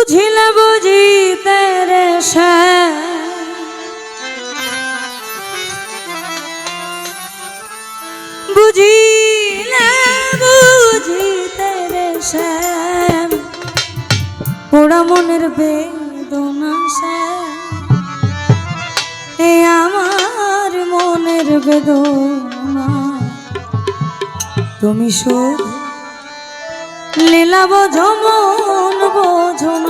বুঝিলে বুঝিতে রে সে। বুঝিলে বুঝিতে রে সে। পোড়া মনের বেদনা সে। এ আমার মনের বেদনা। তুমি শুধু লীলা বোঝো, মন বোঝো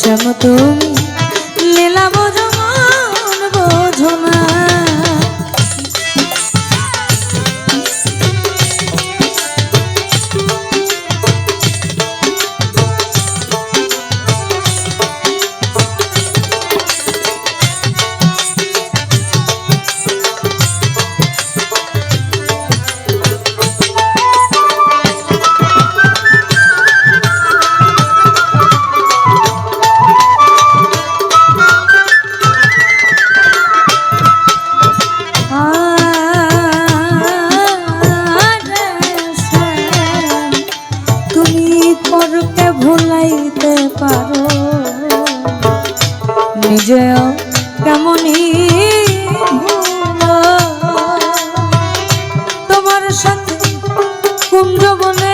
শ্যাম ভুলাইতে পারো। নিজেও কেমনই তোমার সাথে কুঞ্জ বলে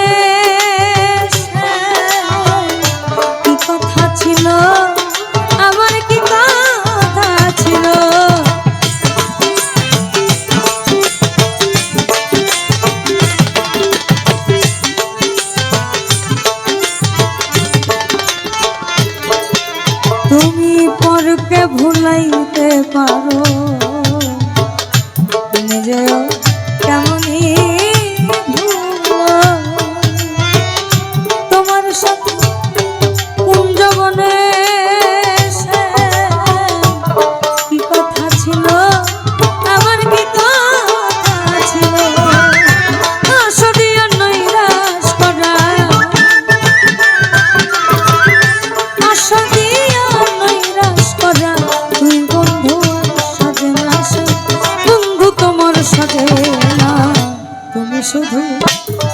শুধু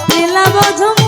লীলা বোঝো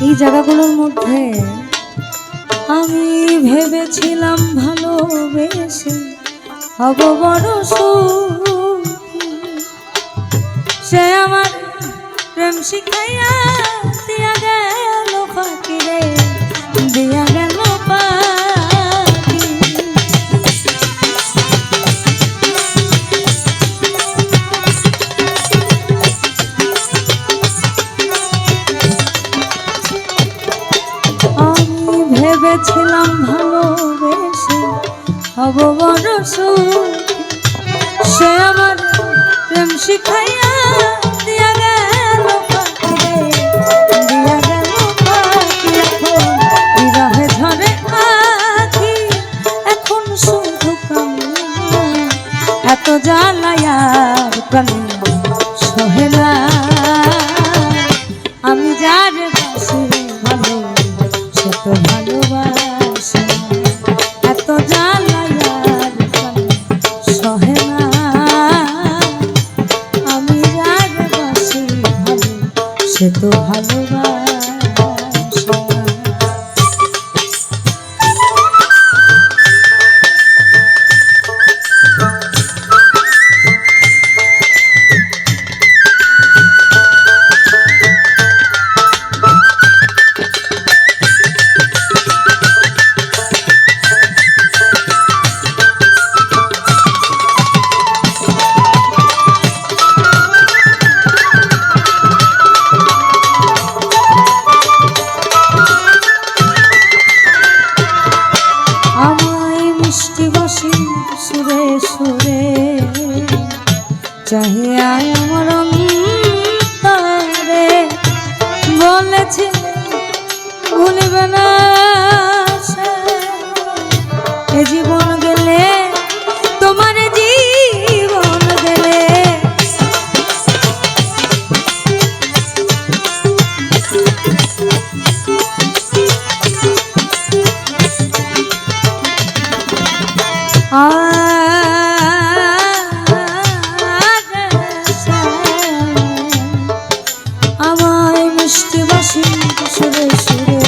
এই জায়গাগুলোর মধ্যে আমি ভেবেছিলাম ভালোবেসে হব বড় সে আমার প্রেম শিখাইয়া ভেবেছিলাম ভালোবেসে হব বড় সে আমার প্রেম শিখাইয়া দিয়া এখন এত জ্বালায়ার প্রাণে সহে আমি যার বাসি ভালোবাসে। এত জ্বালায়ার প্রাণে সহে না আমি যার বাসি ভালো সে তো ভালোবাসে হাসি সুরে সুরে।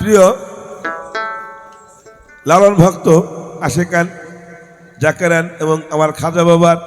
প্রিয় লালন ভক্ত আশেকান জাকেরান এবং আমার খাজা বাবার